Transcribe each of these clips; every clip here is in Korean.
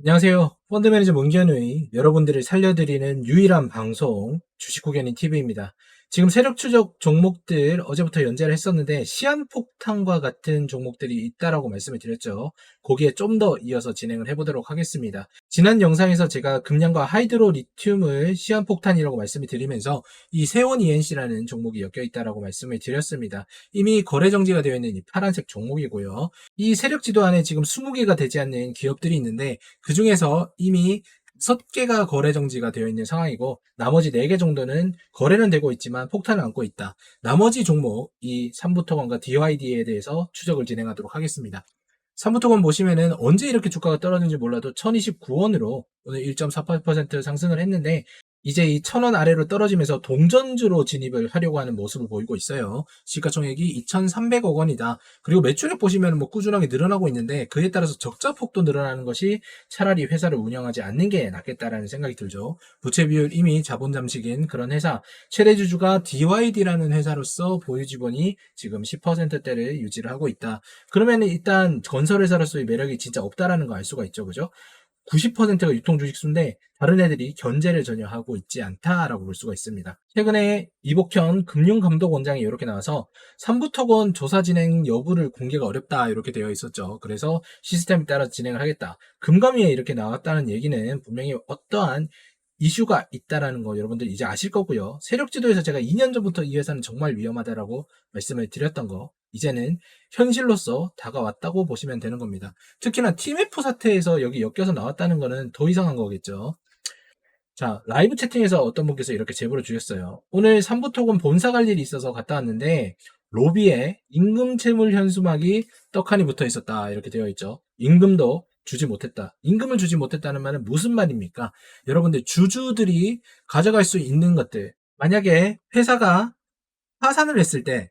안녕하세요. 펀드 매니저 문견의 여러분들을 살려드리는 유일한 방송 주식후견인 TV입니다. 지금 세력 추적 종목들 어제부터 연재를 했었는데 시한폭탄과 같은 종목들이 있다라고 말씀을 드렸죠. 거기에 좀 더 이어서 진행을 해보도록 하겠습니다. 지난 영상에서 제가 금량과 하이드로 리튬을 시한폭탄이라고 말씀을 드리면서 이 세원 ENC라는 종목이 엮여 있다라고 말씀을 드렸습니다. 이미 거래 정지가 되어 있는 이 파란색 종목이고요. 이 세력 지도 안에 지금 20개가 되지 않는 기업들이 있는데 그 중에서 이미 6개가 거래 정지가 되어 있는 상황이고 나머지 4개 정도는 거래는 되고 있지만 폭탄을 안고 있다. 나머지 종목 이 삼부토건과 DYD에 대해서 추적을 진행하도록 하겠습니다. 삼부토건 보시면은 언제 이렇게 주가가 떨어졌는지 몰라도 1029원으로 오늘 1.48% 상승을 했는데 이제 이 1000원 아래로 떨어지면서 동전주로 진입을 하려고 하는 모습을 보이고 있어요. 시가총액이 2,300억 원이다. 그리고 매출액 보시면 뭐 꾸준하게 늘어나고 있는데 그에 따라서 적자 폭도 늘어나는 것이 차라리 회사를 운영하지 않는 게 낫겠다라는 생각이 들죠. 부채 비율 이미 자본 잠식인 그런 회사 최대 주주가 DYD라는 회사로서 보유 지분이 지금 10%대를 유지를 하고 있다. 그러면 일단 건설 회사로서의 매력이 진짜 없다라는 거 알 수가 있죠. 그죠? 90%가 유통 주식 수인데 다른 애들이 견제를 전혀 하고 있지 않다라고 볼 수가 있습니다. 최근에 이복현 금융감독원장이 이렇게 나와서 삼부토건 조사 진행 여부를 공개가 어렵다 이렇게 되어 있었죠. 그래서 시스템에 따라 진행을 하겠다. 금감위에 이렇게 나왔다는 얘기는 분명히 어떠한 이슈가 있다라는 거 여러분들 이제 아실 거고요. 세력 지도에서 제가 2년 전부터 이 회사는 정말 위험하다라고 말씀을 드렸던 거 이제는 현실로서 다가왔다고 보시면 되는 겁니다. 특히나 TMF 사태에서 여기 엮여서 나왔다는 거는 더 이상한 거겠죠. 자, 라이브 채팅에서 어떤 분께서 이렇게 제보를 주셨어요. 오늘 삼부토건 본사 갈 일이 있어서 갔다 왔는데 로비에 임금 채물 현수막이 떡하니 붙어 있었다. 이렇게 되어 있죠. 임금도 주지 못했다. 임금을 주지 못했다는 말은 무슨 말입니까? 여러분들 주주들이 가져갈 수 있는 것들. 만약에 회사가 파산을 했을 때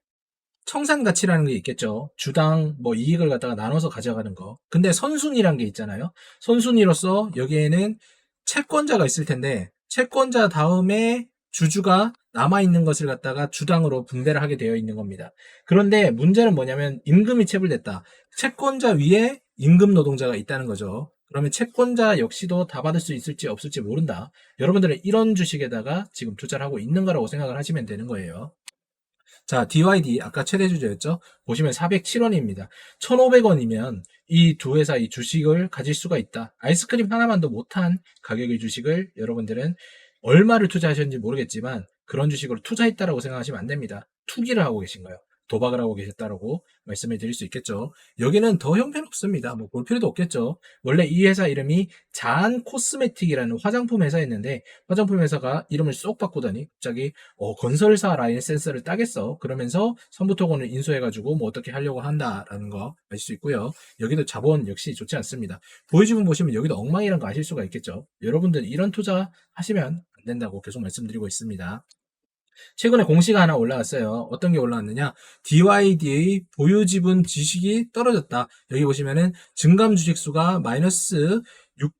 청산 가치라는 게 있겠죠. 주당 뭐 이익을 갖다가 나눠서 가져가는 거. 근데 선순위란 게 있잖아요. 선순위로서 여기에는 채권자가 있을 텐데 채권자 다음에 주주가 남아있는 것을 갖다가 주당으로 분배를 하게 되어 있는 겁니다. 그런데 문제는 뭐냐면 임금이 체불됐다. 채권자 위에 임금 노동자가 있다는 거죠. 그러면 채권자 역시도 다 받을 수 있을지 없을지 모른다. 여러분들은 이런 주식에다가 지금 투자를 하고 있는 거라고 생각을 하시면 되는 거예요. 자, DYD 아까 최대 주주였죠? 보시면 407원입니다. 1,500원이면 이 두 회사 이 주식을 가질 수가 있다. 아이스크림 하나만도 못한 가격의 주식을 여러분들은 얼마를 투자하셨는지 모르겠지만 그런 주식으로 투자했다라고 생각하시면 안 됩니다. 투기를 하고 계신 거예요. 도박을 하고 계셨다라고 말씀을 드릴 수 있겠죠. 여기는 더 형편없습니다. 뭐 볼 필요도 없겠죠. 원래 이 회사 이름이 자안 코스메틱이라는 화장품 회사였는데 화장품 회사가 이름을 쏙 바꾸더니 갑자기 어, 건설사 라인 센서를 따겠어. 그러면서 선부토건을 인수해가지고 뭐 어떻게 하려고 한다라는 거 아실 수 있고요. 여기도 자본 역시 좋지 않습니다. 보여주분 보시면 여기도 엉망이라는 거 아실 수가 있겠죠. 여러분들 이런 투자 하시면 안 된다고 계속 말씀드리고 있습니다. 최근에 공시가 하나 올라왔어요. 어떤 게 올라왔느냐? DYD의 보유 지분 지식이 떨어졌다. 여기 보시면은 증감 주식 수가 마이너스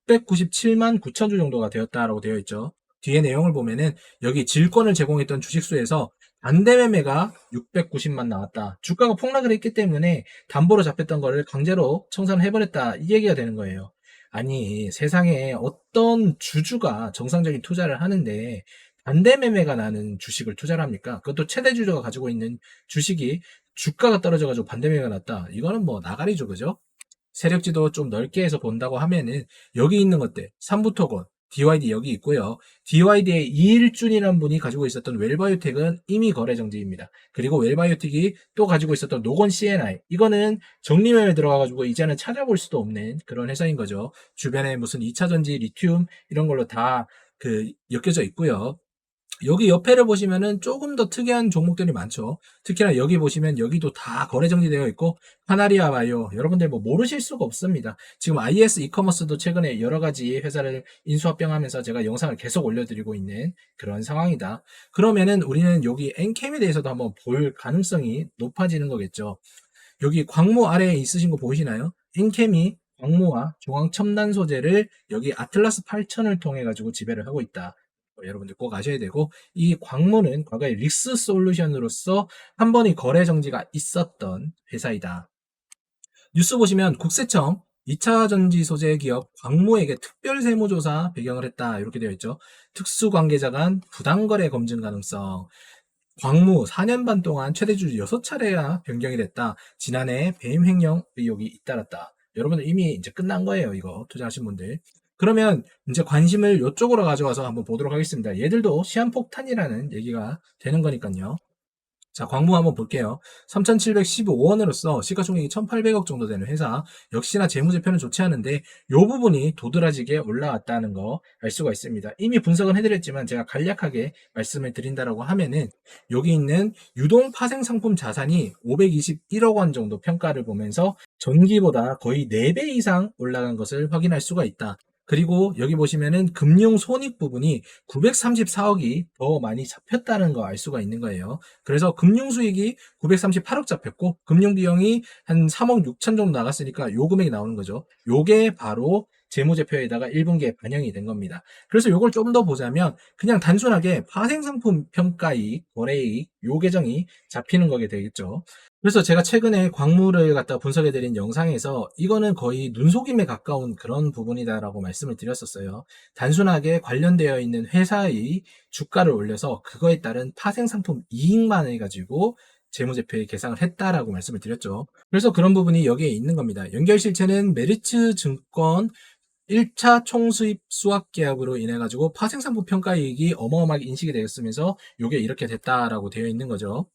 697만 9천 주 정도가 되었다라고 되어 있죠. 뒤에 내용을 보면은 여기 질권을 제공했던 주식 수에서 반대 매매가 690만 나왔다. 주가가 폭락을 했기 때문에 담보로 잡혔던 거를 강제로 청산을 해버렸다. 이 얘기가 되는 거예요. 아니, 세상에 어떤 주주가 정상적인 투자를 하는데 반대 매매가 나는 주식을 투자를 합니까? 그것도 최대 주주가 가지고 있는 주식이 주가가 떨어져가지고 반대 매매가 났다. 이거는 뭐 나가리죠, 그죠? 세력지도 좀 넓게 해서 본다고 하면은 여기 있는 것들, 삼부토건, DYD 여기 있고요. DYD의 이일준이라는 분이 가지고 있었던 웰바이오텍은 이미 거래 정지입니다. 그리고 웰바이오텍이 또 가지고 있었던 노건 CNI 이거는 정리매매 들어가가지고 이제는 찾아볼 수도 없는 그런 회사인 거죠. 주변에 무슨 2차전지, 리튬 이런 걸로 다 그 엮여져 있고요. 여기 옆에를 보시면은 조금 더 특이한 종목들이 많죠. 특히나 여기 보시면 여기도 다 거래 정지되어 있고 파나리아 바이오 여러분들 뭐 모르실 수가 없습니다. 지금 IS 이커머스도 최근에 여러 가지 회사를 인수합병하면서 제가 영상을 계속 올려드리고 있는 그런 상황이다. 그러면은 우리는 여기 엔캠에 대해서도 한번 볼 가능성이 높아지는 거겠죠. 여기 광무 아래에 있으신 거 보이시나요? 엔캠이 광무와 중앙 첨단 소재를 여기 아틀라스 8000을 통해 가지고 지배를 하고 있다. 어, 여러분들 꼭 아셔야 되고 이 광무는 과거에 릭스 솔루션으로서 한 번의 거래 정지가 있었던 회사이다. 뉴스 보시면 국세청 2차 전지 소재 기업 광무에게 특별 세무조사 배경을 했다. 이렇게 되어 있죠. 특수 관계자 간 부당거래 검증 가능성. 광무 4년 반 동안 최대 주주 6차례가 변경이 됐다. 지난해 배임 횡령 의혹이 잇따랐다. 여러분들 이미 이제 끝난 거예요. 이거 투자하신 분들. 그러면 이제 관심을 이쪽으로 가져와서 한번 보도록 하겠습니다. 얘들도 시한폭탄이라는 얘기가 되는 거니까요. 자, 광무 한번 볼게요. 3,715원으로서 시가총액이 1,800억 정도 되는 회사. 역시나 재무제표는 좋지 않은데 이 부분이 도드라지게 올라왔다는 거 알 수가 있습니다. 이미 분석은 해드렸지만 제가 간략하게 말씀을 드린다라고 하면은 여기 있는 유동 파생 상품 자산이 521억 원 정도 평가를 보면서 전기보다 거의 4배 이상 올라간 것을 확인할 수가 있다. 그리고 여기 보시면은 금융 손익 부분이 934억이 더 많이 잡혔다는 거 알 수가 있는 거예요. 그래서 금융 수익이 938억 잡혔고 금융 비용이 한 3억 6천 정도 나갔으니까 요 금액이 나오는 거죠. 요게 바로 재무제표에다가 1분기에 반영이 된 겁니다. 그래서 요걸 좀 더 보자면 그냥 단순하게 파생상품 평가이익, 거래이익 요 계정이 잡히는 거게 되겠죠. 그래서 제가 최근에 광물을 갖다 분석해드린 영상에서 이거는 거의 눈속임에 가까운 그런 부분이다라고 말씀을 드렸었어요. 단순하게 관련되어 있는 회사의 주가를 올려서 그거에 따른 파생상품 이익만 해가지고 재무제표에 계상을 했다라고 말씀을 드렸죠. 그래서 그런 부분이 여기에 있는 겁니다. 연결실체는 메리츠 증권 1차 총수입 수학 계약으로 인해 가지고 파생상품 평가이익이 어마어마하게 인식이 되었으면서 이게 이렇게 됐다라고 되어 있는 거죠.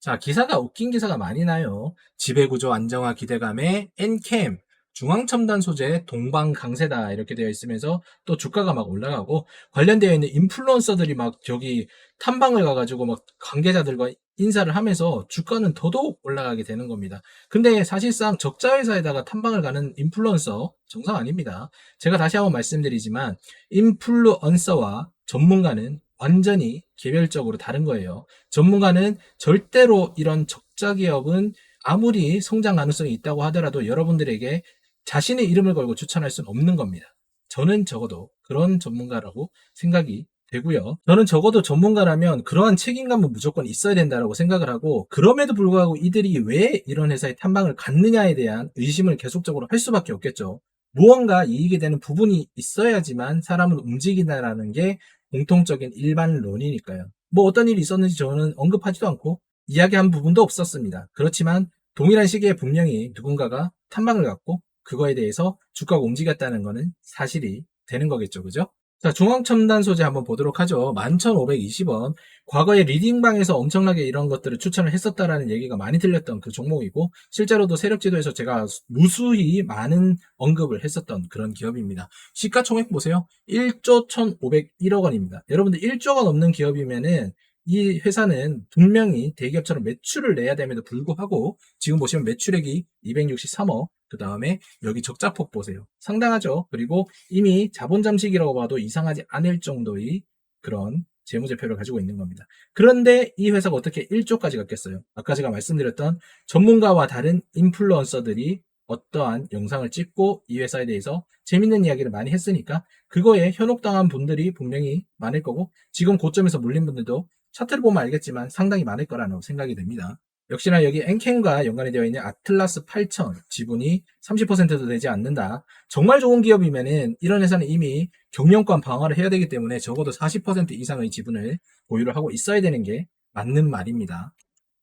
자, 기사가 웃긴 기사가 많이 나요. 지배구조 안정화 기대감에 엔캠, 중앙첨단 소재 동방 강세다 이렇게 되어 있으면서 또 주가가 막 올라가고 관련되어 있는 인플루언서들이 막 저기 탐방을 가가지고 막 관계자들과 인사를 하면서 주가는 더더욱 올라가게 되는 겁니다. 근데 사실상 적자 회사에다가 탐방을 가는 인플루언서 정상 아닙니다. 제가 다시 한번 말씀드리지만 인플루언서와 전문가는 완전히 개별적으로 다른 거예요. 전문가는 절대로 이런 적자 기업은 아무리 성장 가능성이 있다고 하더라도 여러분들에게 자신의 이름을 걸고 추천할 수는 없는 겁니다. 저는 적어도 그런 전문가라고 생각이 되고요. 저는 적어도 전문가라면 그러한 책임감은 무조건 있어야 된다고 생각을 하고 그럼에도 불구하고 이들이 왜 이런 회사에 탐방을 갔느냐에 대한 의심을 계속적으로 할 수밖에 없겠죠. 무언가 이익이 되는 부분이 있어야지만 사람은 움직인다라는 게 공통적인 일반론이니까요. 뭐 어떤 일이 있었는지 저는 언급하지도 않고 이야기한 부분도 없었습니다. 그렇지만 동일한 시기에 분명히 누군가가 탐방을 갔고 그거에 대해서 주가가 움직였다는 것은 사실이 되는 거겠죠. 그죠? 자, 중앙첨단 소재 한번 보도록 하죠. 11,520원. 과거에 리딩방에서 엄청나게 이런 것들을 추천을 했었다라는 얘기가 많이 들렸던 그 종목이고, 실제로도 세력지도에서 제가 무수히 많은 언급을 했었던 그런 기업입니다. 시가총액 보세요. 1조 1,501억 원입니다. 여러분들 1조가 넘는 기업이면은 이 회사는 분명히 대기업처럼 매출을 내야 됨에도 불구하고 지금 보시면 매출액이 263억 그 다음에 여기 적자폭 보세요. 상당하죠. 그리고 이미 자본 잠식이라고 봐도 이상하지 않을 정도의 그런 재무제표를 가지고 있는 겁니다. 그런데 이 회사가 어떻게 1조까지 갔겠어요? 아까 제가 말씀드렸던 전문가와 다른 인플루언서들이 어떠한 영상을 찍고 이 회사에 대해서 재밌는 이야기를 많이 했으니까 그거에 현혹당한 분들이 분명히 많을 거고 지금 고점에서 물린 분들도 차트를 보면 알겠지만 상당히 많을 거라는 생각이 됩니다. 역시나 여기 엔캔과 연관이 되어 있는 아틀라스 8000 지분이 30%도 되지 않는다. 정말 좋은 기업이면은 이런 회사는 이미 경영권 방어를 해야 되기 때문에 적어도 40% 이상의 지분을 보유를 하고 있어야 되는 게 맞는 말입니다.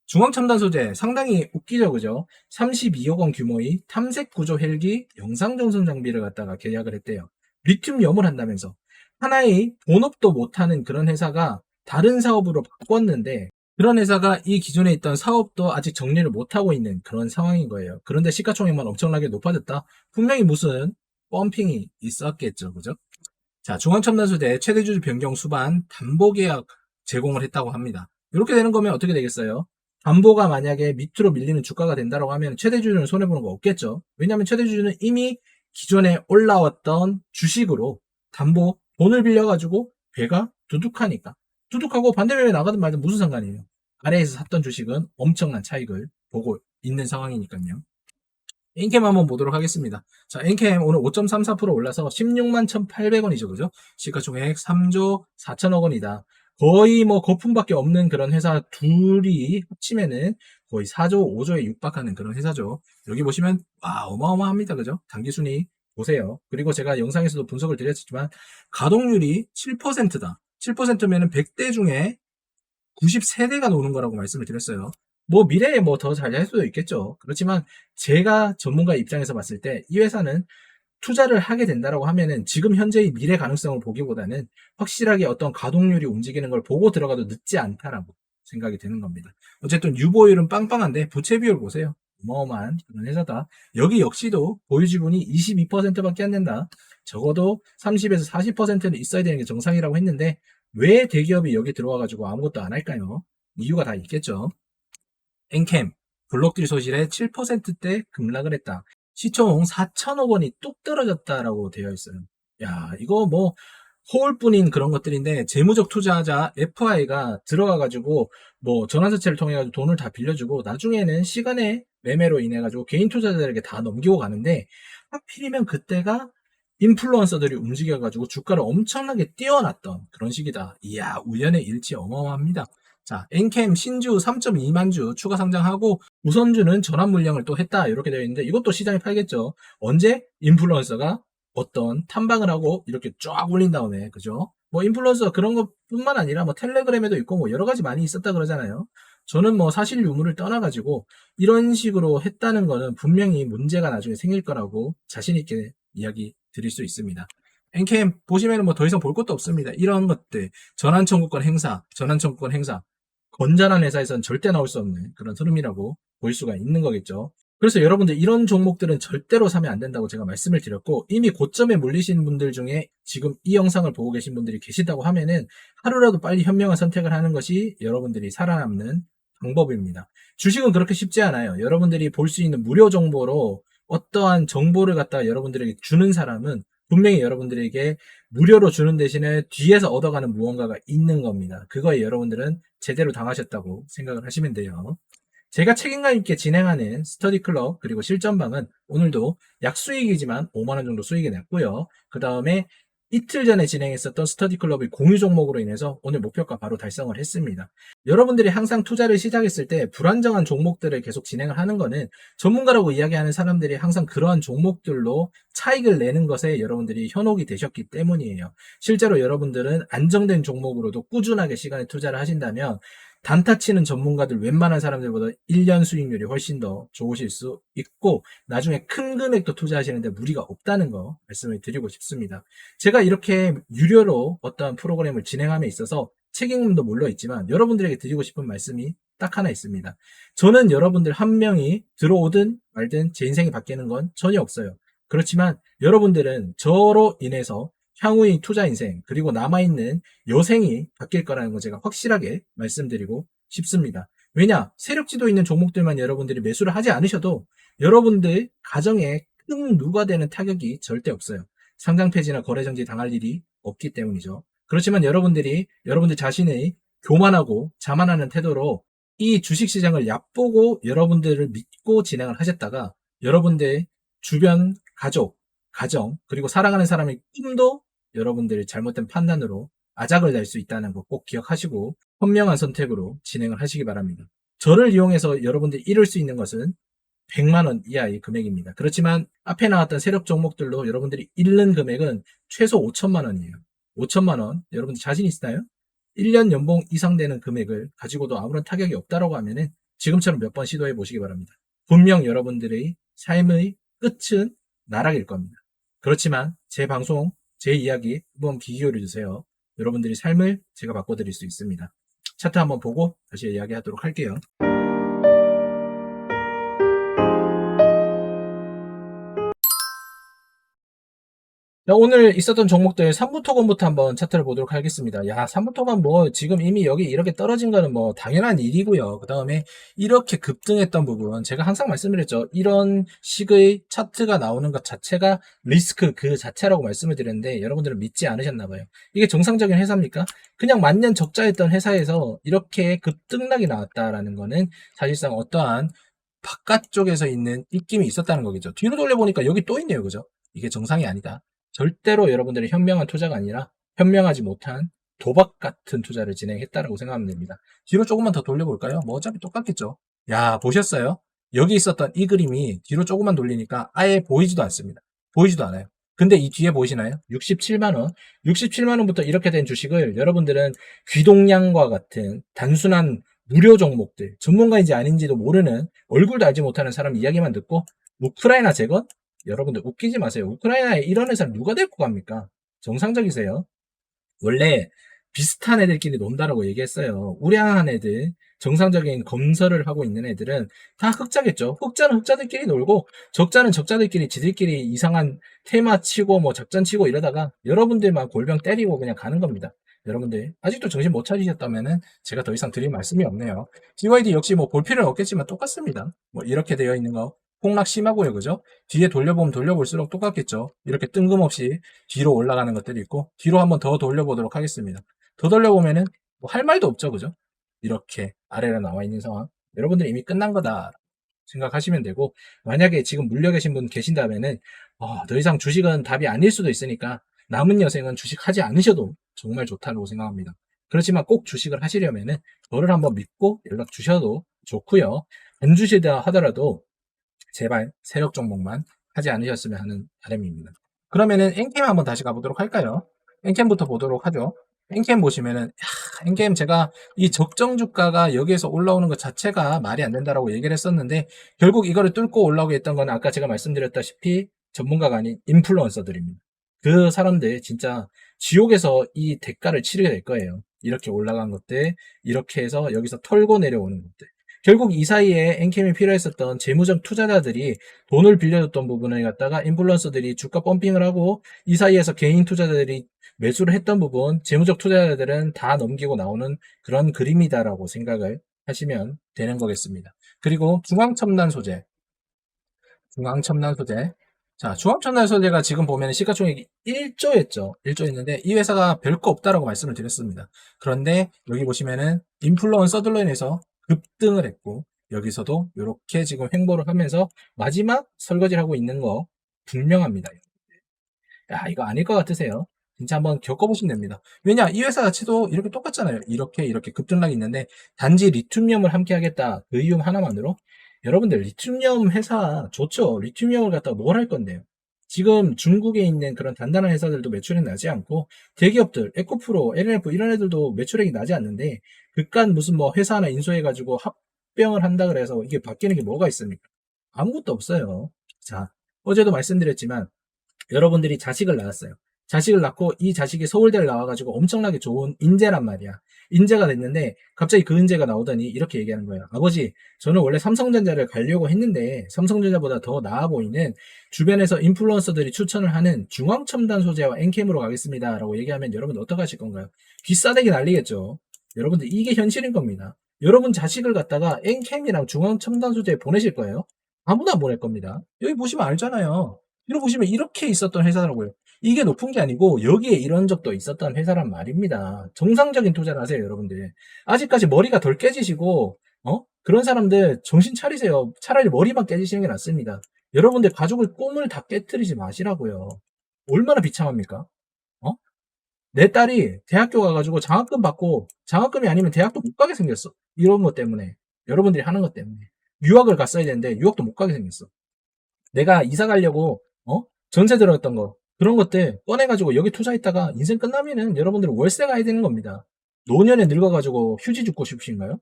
중앙첨단 소재 상당히 웃기죠, 그죠? 32억 원 규모의 탐색 구조 헬기 영상 전송 장비를 갖다가 계약을 했대요. 리튬 염을 한다면서 하나의 본업도 못하는 그런 회사가 다른 사업으로 바꿨는데 그런 회사가 이 기존에 있던 사업도 아직 정리를 못하고 있는 그런 상황인 거예요. 그런데 시가총액만 엄청나게 높아졌다? 분명히 무슨 펌핑이 있었겠죠. 그죠? 자, 중앙첨단소재 최대주주 변경 수반 담보계약 제공을 했다고 합니다. 이렇게 되는 거면 어떻게 되겠어요? 담보가 만약에 밑으로 밀리는 주가가 된다고 하면 최대주주는 손해보는 거 없겠죠. 왜냐하면 최대주주는 이미 기존에 올라왔던 주식으로 담보 돈을 빌려가지고 배가 두둑하니까 두둑하고 반대매매 나가든 말든 무슨 상관이에요. 아래에서 샀던 주식은 엄청난 차익을 보고 있는 상황이니까요. 엔캠 한번 보도록 하겠습니다. 자, 엔캠 오늘 5.34% 올라서 16만 1,800원이죠. 그죠? 시가총액 3조 4천억 원이다. 거의 뭐 거품밖에 없는 그런 회사 둘이 합치면은 거의 4조, 5조에 육박하는 그런 회사죠. 여기 보시면 와 어마어마합니다. 그죠? 당기순이 보세요. 그리고 제가 영상에서도 분석을 드렸지만 가동률이 7%다. 7%면은 100대 중에 93대가 노는 거라고 말씀을 드렸어요. 뭐 미래에 뭐 더 잘 할 수도 있겠죠. 그렇지만 제가 전문가 입장에서 봤을 때 이 회사는 투자를 하게 된다라고 하면은 지금 현재의 미래 가능성을 보기보다는 확실하게 어떤 가동률이 움직이는 걸 보고 들어가도 늦지 않다라고 생각이 드는 겁니다. 어쨌든 유보율은 빵빵한데 부채 비율 보세요. 어마어마한 그런 회사다. 여기 역시도 보유 지분이 22%밖에 안 된다. 적어도 30에서 40%는 있어야 되는 게 정상이라고 했는데 왜 대기업이 여기 들어와가지고 아무것도 안 할까요? 이유가 다 있겠죠. 엔캠 블록들이 소실에 7%대 급락을 했다. 시총 4천억 원이 뚝 떨어졌다라고 되어 있어요. 야, 이거 뭐 호울뿐인 그런 것들인데 재무적 투자자 FI가 들어가가지고 뭐 전환사채를 통해 가지고 돈을 다 빌려주고 나중에는 시간의 매매로 인해 가지고 개인 투자자들에게 다 넘기고 가는데 하필이면 그때가 인플루언서들이 움직여 가지고 주가를 엄청나게 띄워놨던 그런 시기다. 이야 우연의 일치 어마어마합니다. 자, 엔캠 신주 3.2만 주 추가 상장하고 우선주는 전환 물량을 또 했다 이렇게 되어 있는데 이것도 시장에 팔겠죠. 언제 인플루언서가 어떤 탐방을 하고 이렇게 쫙 올린 다음에 그죠? 뭐 인플루언서 그런 것뿐만 아니라 뭐 텔레그램에도 있고 뭐 여러 가지 많이 있었다 그러잖아요. 저는 뭐 사실 유무를 떠나가지고 이런 식으로 했다는 거는 분명히 문제가 나중에 생길 거라고 자신 있게 이야기 드릴 수 있습니다. 엔캠 보시면 뭐 더 이상 볼 것도 없습니다. 이런 것들 전환 청구권 행사, 전환 청구권 행사 건전한 회사에서는 절대 나올 수 없는 그런 흐름이라고 볼 수가 있는 거겠죠. 그래서 여러분들 이런 종목들은 절대로 사면 안 된다고 제가 말씀을 드렸고 이미 고점에 몰리신 분들 중에 지금 이 영상을 보고 계신 분들이 계시다고 하면은 하루라도 빨리 현명한 선택을 하는 것이 여러분들이 살아남는 방법입니다. 주식은 그렇게 쉽지 않아요. 여러분들이 볼 수 있는 무료 정보로 어떠한 정보를 갖다 여러분들에게 주는 사람은 분명히 여러분들에게 무료로 주는 대신에 뒤에서 얻어가는 무언가가 있는 겁니다. 그거에 여러분들은 제대로 당하셨다고 생각을 하시면 돼요. 제가 책임감 있게 진행하는 스터디 클럽 그리고 실전방은 오늘도 약 수익이지만 5만원 정도 수익이 났고요. 그 다음에 이틀 전에 진행했었던 스터디 클럽의 공유 종목으로 인해서 오늘 목표가 바로 달성을 했습니다. 여러분들이 항상 투자를 시작했을 때 불안정한 종목들을 계속 진행을 하는 거는 전문가라고 이야기하는 사람들이 항상 그러한 종목들로 차익을 내는 것에 여러분들이 현혹이 되셨기 때문이에요. 실제로 여러분들은 안정된 종목으로도 꾸준하게 시간에 투자를 하신다면 단타 치는 전문가들 웬만한 사람들보다 1년 수익률이 훨씬 더 좋으실 수 있고 나중에 큰 금액도 투자하시는데 무리가 없다는 거 말씀을 드리고 싶습니다. 제가 이렇게 유료로 어떠한 프로그램을 진행함에 있어서 책임도 물려 있지만 여러분들에게 드리고 싶은 말씀이 딱 하나 있습니다. 저는 여러분들 한 명이 들어오든 말든 제 인생이 바뀌는 건 전혀 없어요. 그렇지만 여러분들은 저로 인해서 향후의 투자 인생 그리고 남아있는 여생이 바뀔 거라는 거 제가 확실하게 말씀드리고 싶습니다. 왜냐 세력지도 있는 종목들만 여러분들이 매수를 하지 않으셔도 여러분들 가정에 큰 누가 되는 타격이 절대 없어요. 상장 폐지나 거래 정지 당할 일이 없기 때문이죠. 그렇지만 여러분들이 여러분들 자신의 교만하고 자만하는 태도로 이 주식시장을 얕보고 여러분들을 믿고 진행을 하셨다가 여러분들 주변 가족, 가정, 그리고 사랑하는 사람의 꿈도 여러분들의 잘못된 판단으로 아작을 낼 수 있다는 거 꼭 기억하시고 현명한 선택으로 진행을 하시기 바랍니다. 저를 이용해서 여러분들이 잃을 수 있는 것은 100만원 이하의 금액입니다. 그렇지만 앞에 나왔던 세력 종목들로 여러분들이 잃는 금액은 최소 5천만원이에요. 5천만원 여러분들 자신 있나요? 1년 연봉 이상 되는 금액을 가지고도 아무런 타격이 없다라고 하면은 지금처럼 몇 번 시도해 보시기 바랍니다. 분명 여러분들의 삶의 끝은 나락일 겁니다. 그렇지만 제 방송, 제 이야기 한번 귀 기울여 주세요. 여러분들의 삶을 제가 바꿔드릴 수 있습니다. 차트 한번 보고 다시 이야기하도록 할게요. 오늘 있었던 종목들 3부 토건부터 한번 차트를 보도록 하겠습니다. 야, 3부 토건 뭐 지금 이미 여기 이렇게 떨어진 거는 뭐 당연한 일이고요. 그 다음에 이렇게 급등했던 부분 제가 항상 말씀드렸죠. 이런 식의 차트가 나오는 것 자체가 리스크 그 자체라고 말씀을 드렸는데 여러분들은 믿지 않으셨나 봐요. 이게 정상적인 회사입니까? 그냥 만년 적자였던 회사에서 이렇게 급등락이 나왔다라는 거는 사실상 어떠한 바깥쪽에서 있는 입김이 있었다는 거겠죠. 뒤로 돌려보니까 여기 또 있네요. 그죠? 이게 정상이 아니다. 절대로 여러분들이 현명한 투자가 아니라 현명하지 못한 도박 같은 투자를 진행했다라고 생각하면 됩니다. 뒤로 조금만 더 돌려볼까요? 뭐 어차피 똑같겠죠. 야, 보셨어요? 여기 있었던 이 그림이 뒤로 조금만 돌리니까 아예 보이지도 않습니다. 보이지도 않아요. 근데 이 뒤에 보이시나요? 67만원. 67만원부터 이렇게 된 주식을 여러분들은 귀동량과 같은 단순한 무료 종목들, 전문가인지 아닌지도 모르는 얼굴도 알지 못하는 사람 이야기만 듣고 우크라이나 재건? 여러분들 웃기지 마세요. 우크라이나에 이런 회사를 누가 데리고 갑니까? 정상적이세요? 원래 비슷한 애들끼리 논다라고 얘기했어요. 우량한 애들, 정상적인 검설을 하고 있는 애들은 다 흑자겠죠. 흑자는 흑자들끼리 놀고 적자는 적자들끼리 지들끼리 이상한 테마 치고 뭐 작전 치고 이러다가 여러분들만 골병 때리고 그냥 가는 겁니다. 여러분들 아직도 정신 못 차리셨다면은 제가 더 이상 드릴 말씀이 없네요. BYD 역시 뭐 볼 필요는 없겠지만 똑같습니다. 뭐 이렇게 되어 있는 거 폭락 심하고요, 그죠? 뒤에 돌려보면 돌려볼수록 똑같겠죠. 이렇게 뜬금없이 뒤로 올라가는 것들이 있고 뒤로 한번 더 돌려보도록 하겠습니다. 더 돌려보면은 뭐 할 말도 없죠, 그죠? 이렇게 아래로 나와 있는 상황. 여러분들 이미 끝난 거다 생각하시면 되고 만약에 지금 물려 계신 분 계신다면은 어, 더 이상 주식은 답이 아닐 수도 있으니까 남은 여생은 주식 하지 않으셔도 정말 좋다고 생각합니다. 그렇지만 꼭 주식을 하시려면은 저를 한번 믿고 연락 주셔도 좋고요. 안 주시다 하더라도 제발 세력 종목만 하지 않으셨으면 하는 바람입니다. 그러면은 엔캠 한번 다시 가보도록 할까요? 엔캠부터 보도록 하죠. 엔캠 보시면은 야, 엔캠 제가 이 적정 주가가 여기에서 올라오는 것 자체가 말이 안 된다라고 얘기를 했었는데 결국 이거를 뚫고 올라오게 했던 건 아까 제가 말씀드렸다시피 전문가가 아닌 인플루언서들입니다. 그 사람들 진짜 지옥에서 이 대가를 치르게 될 거예요. 이렇게 올라간 것들, 이렇게 해서 여기서 털고 내려오는 것들. 결국 이 사이에 엔캠이 필요했었던 재무적 투자자들이 돈을 빌려줬던 부분을 갖다가 인플루언서들이 주가 펌핑을 하고 이 사이에서 개인 투자자들이 매수를 했던 부분, 재무적 투자자들은 다 넘기고 나오는 그런 그림이다라고 생각을 하시면 되는 거겠습니다. 그리고 중앙첨단 소재. 중앙첨단 소재. 자, 중앙첨단 소재가 지금 보면 시가총액이 1조였죠. 1조였는데 이 회사가 별거 없다라고 말씀을 드렸습니다. 그런데 여기 보시면은 인플루언서들로 인해서 급등을 했고 여기서도 이렇게 지금 횡보를 하면서 마지막 설거지를 하고 있는 거 분명합니다. 야, 이거 아닐 것 같으세요? 진짜 한번 겪어보시면 됩니다. 왜냐, 이 회사 자체도 이렇게 똑같잖아요. 이렇게, 이렇게 급등락이 있는데, 단지 리튬이엄을 함께 하겠다. 그 이유 하나만으로. 여러분들, 리튬이엄 회사 좋죠? 리튬이엄을 갖다가 뭘할 건데요? 지금 중국에 있는 그런 단단한 회사들도 매출액 나지 않고, 대기업들, 에코프로, LNF 이런 애들도 매출액이 나지 않는데, 그깟 무슨 뭐 회사 하나 인수해가지고 합병을 한다 그래서 이게 바뀌는 게 뭐가 있습니까? 아무것도 없어요. 자, 어제도 말씀드렸지만, 여러분들이 자식을 낳았어요. 자식을 낳고 이 자식이 서울대를 나와가지고 엄청나게 좋은 인재란 말이야. 인재가 됐는데 갑자기 그 인재가 나오더니 이렇게 얘기하는 거예요. 아버지, 저는 원래 삼성전자를 가려고 했는데 삼성전자보다 더 나아 보이는 주변에서 인플루언서들이 추천을 하는 중앙첨단 소재와 엔캠으로 가겠습니다. 라고 얘기하면 여러분 어떡 하실 건가요? 귀싸대기 날리겠죠. 여러분들 이게 현실인 겁니다. 여러분 자식을 갖다가 엔캠이랑 중앙첨단 소재에 보내실 거예요? 아무나 안 보낼 겁니다. 여기 보시면 알잖아요. 이렇게 보시면 이렇게 있었던 회사라고요. 이게 높은 게 아니고 여기에 이런 적도 있었던 회사란 말입니다. 정상적인 투자를 하세요, 여러분들. 아직까지 머리가 덜 깨지시고 어? 그런 사람들 정신 차리세요. 차라리 머리만 깨지시는 게 낫습니다. 여러분들 가족을 꿈을 다 깨뜨리지 마시라고요. 얼마나 비참합니까? 어? 내 딸이 대학교 가가지고 장학금 받고 장학금이 아니면 대학도 못 가게 생겼어. 이런 것 때문에 여러분들이 하는 것 때문에 유학을 갔어야 되는데 유학도 못 가게 생겼어. 내가 이사 가려고 어? 전세 들어갔던 거 그런 것들 꺼내가지고 여기 투자했다가 인생 끝나면은 여러분들 월세 가야 되는 겁니다. 노년에 늙어가지고 휴지 죽고 싶으신가요?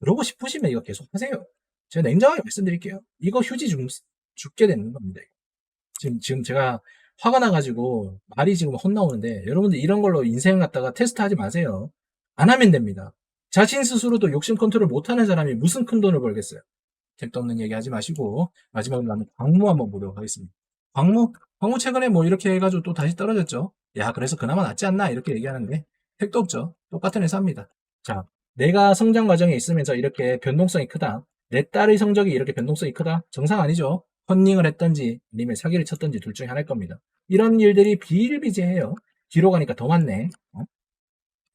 그러고 싶으시면 이거 계속 하세요. 제가 냉정하게 말씀드릴게요. 이거 휴지 죽, 죽게 되는 겁니다. 지금, 지금 제가 화가 나가지고 말이 지금 혼나오는데 여러분들 이런 걸로 인생 갖다가 테스트 하지 마세요. 안 하면 됩니다. 자신 스스로도 욕심 컨트롤 못하는 사람이 무슨 큰 돈을 벌겠어요. 택도 없는 얘기 하지 마시고 마지막으로 나는 광무 한번 보도록 하겠습니다. 광무? 광무 최근에 뭐 이렇게 해가지고 또 다시 떨어졌죠. 야, 그래서 그나마 낫지 않나? 이렇게 얘기하는데, 택도 없죠. 똑같은 회사입니다. 자, 내가 성장 과정에 있으면서 이렇게 변동성이 크다. 내 딸의 성적이 이렇게 변동성이 크다? 정상 아니죠. 컨닝을 했던지, 아니면 사기를 쳤던지 둘 중에 하나일 겁니다. 이런 일들이 비일비재해요. 뒤로 가니까 더 많네. 어?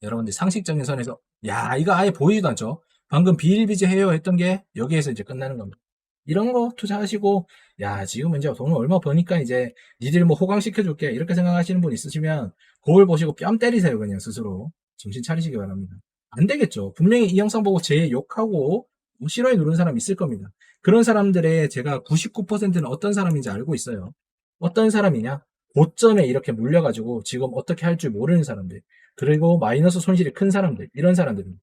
여러분들 상식적인 선에서, 야, 이거 아예 보이지도 않죠. 방금 비일비재해요 했던 게 여기에서 이제 끝나는 겁니다. 이런 거 투자하시고 야 지금 이제 돈을 얼마 버니까 이제 니들 뭐 호강시켜줄게 이렇게 생각하시는 분 있으시면 거울 보시고 뺨 때리세요 그냥 스스로 정신 차리시기 바랍니다 안 되겠죠 분명히 이 영상 보고 제 욕하고 뭐 싫어요 누른 사람 있을 겁니다. 그런 사람들의 제가 99%는 어떤 사람인지 알고 있어요. 어떤 사람이냐? 고점에 이렇게 물려가지고 지금 어떻게 할 줄 모르는 사람들. 그리고 마이너스 손실이 큰 사람들. 이런 사람들입니다.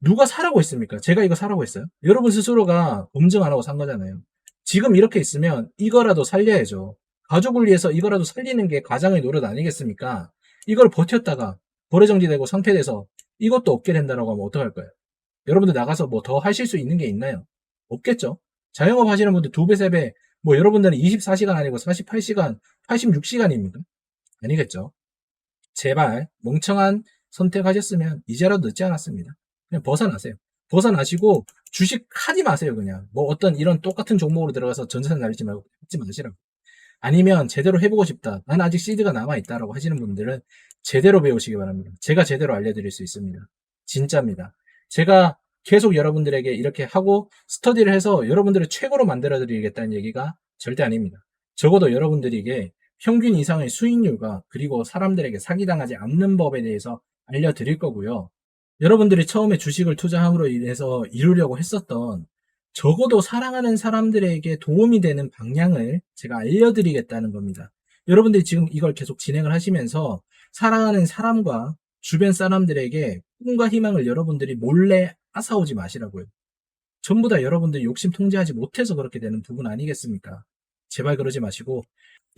누가 사라고 했습니까? 제가 이거 사라고 했어요? 여러분 스스로가 검증 안 하고 산 거잖아요. 지금 이렇게 있으면 이거라도 살려야죠. 가족을 위해서 이거라도 살리는 게 가장의 노릇 아니겠습니까? 이걸 버텼다가 거래정지되고 상폐돼서 이것도 없게 된다라고 하면 어떡할 거예요? 여러분들 나가서 뭐 더 하실 수 있는 게 있나요? 없겠죠? 자영업 하시는 분들 두 배, 세 배, 뭐 여러분들은 24시간 아니고 48시간, 86시간입니까? 아니겠죠? 제발 멍청한 선택하셨으면 이제라도 늦지 않았습니다. 그냥 벗어나세요. 벗어나시고 주식 하지 마세요, 그냥. 뭐 어떤 이런 똑같은 종목으로 들어가서 전세산 날리지 말고 하지 마시라고. 아니면 제대로 해보고 싶다. 난 아직 시드가 남아있다라고 하시는 분들은 제대로 배우시기 바랍니다. 제가 제대로 알려드릴 수 있습니다. 진짜입니다. 제가 계속 여러분들에게 이렇게 하고 스터디를 해서 여러분들을 최고로 만들어 드리겠다는 얘기가 절대 아닙니다. 적어도 여러분들이 이게 평균 이상의 수익률과 그리고 사람들에게 사기당하지 않는 법에 대해서 알려드릴 거고요. 여러분들이 처음에 주식을 투자함으로 인해서 이루려고 했었던 적어도 사랑하는 사람들에게 도움이 되는 방향을 제가 알려드리겠다는 겁니다. 여러분들이 지금 이걸 계속 진행을 하시면서 사랑하는 사람과 주변 사람들에게 꿈과 희망을 여러분들이 몰래 앗아오지 마시라고요. 전부 다 여러분들이 욕심 통제하지 못해서 그렇게 되는 부분 아니겠습니까? 제발 그러지 마시고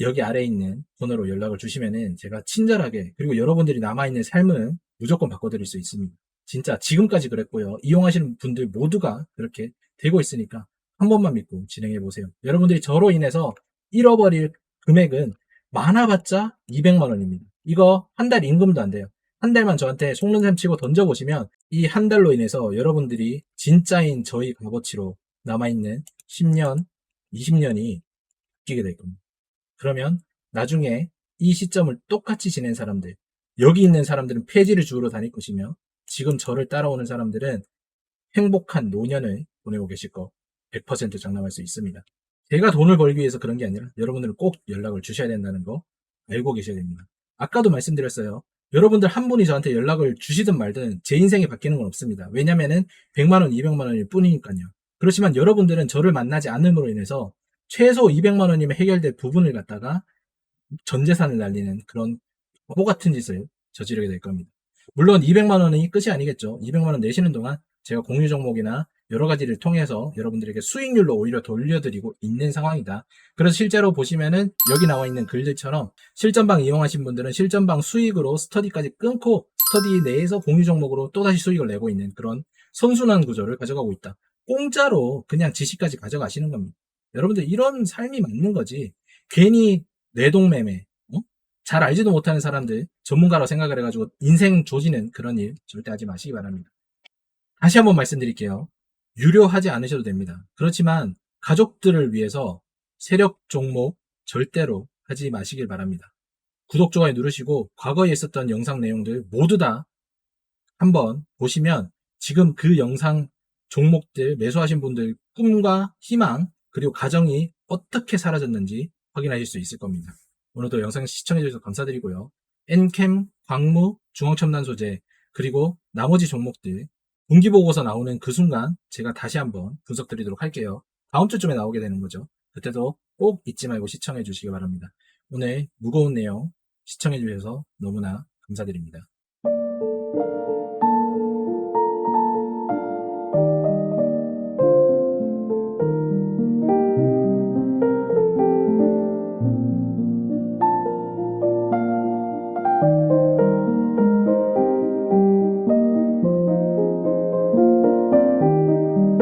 여기 아래에 있는 번호로 연락을 주시면은 제가 친절하게 그리고 여러분들이 남아있는 삶은 무조건 바꿔드릴 수 있습니다. 진짜 지금까지 그랬고요. 이용하시는 분들 모두가 그렇게 되고 있으니까 한 번만 믿고 진행해 보세요. 여러분들이 저로 인해서 잃어버릴 금액은 많아봤자 200만 원입니다. 이거 한 달 임금도 안 돼요. 한 달만 저한테 속는셈 치고 던져보시면 이 한 달로 인해서 여러분들이 진짜인 저희 값어치로 남아있는 10년, 20년이 바뀌게 될 겁니다. 그러면 나중에 이 시점을 똑같이 지낸 사람들, 여기 있는 사람들은 폐지를 주우러 다닐 것이며 지금 저를 따라오는 사람들은 행복한 노년을 보내고 계실 거 100% 장담할 수 있습니다. 제가 돈을 벌기 위해서 그런 게 아니라 여러분들은 꼭 연락을 주셔야 된다는 거 알고 계셔야 됩니다. 아까도 말씀드렸어요. 여러분들 한 분이 저한테 연락을 주시든 말든 제 인생이 바뀌는 건 없습니다. 왜냐면은 100만원, 200만원일 뿐이니까요. 그렇지만 여러분들은 저를 만나지 않음으로 인해서 최소 200만원이면 해결될 부분을 갖다가 전 재산을 날리는 그런 바보 같은 짓을 저지르게 될 겁니다. 물론 200만 원이 끝이 아니겠죠. 200만 원 내시는 동안 제가 공유 종목이나 여러 가지를 통해서 여러분들에게 수익률로 오히려 돌려드리고 있는 상황이다. 그래서 실제로 보시면은 여기 나와 있는 글들처럼 실전방 이용하신 분들은 실전방 수익으로 스터디까지 끊고 스터디 내에서 공유 종목으로 또다시 수익을 내고 있는 그런 선순환 구조를 가져가고 있다. 공짜로 그냥 지식까지 가져가시는 겁니다. 여러분들 이런 삶이 맞는 거지. 괜히 내동매매, 어? 잘 알지도 못하는 사람들 전문가로 생각을 해가지고 인생 조지는 그런 일 절대 하지 마시기 바랍니다. 다시 한번 말씀드릴게요. 유료하지 않으셔도 됩니다. 그렇지만 가족들을 위해서 세력 종목 절대로 하지 마시길 바랍니다. 구독, 좋아요 누르시고 과거에 있었던 영상 내용들 모두 다 한번 보시면 지금 그 영상 종목들 매수하신 분들 꿈과 희망 그리고 가정이 어떻게 사라졌는지 확인하실 수 있을 겁니다. 오늘도 영상 시청해주셔서 감사드리고요. 엔캠, 광무, 중앙첨단 소재 그리고 나머지 종목들 분기보고서 나오는 그 순간 제가 다시 한번 분석 드리도록 할게요. 다음 주쯤에 나오게 되는 거죠. 그때도 꼭 잊지 말고 시청해 주시기 바랍니다. 오늘 무거운 내용 시청해 주셔서 너무나 감사드립니다.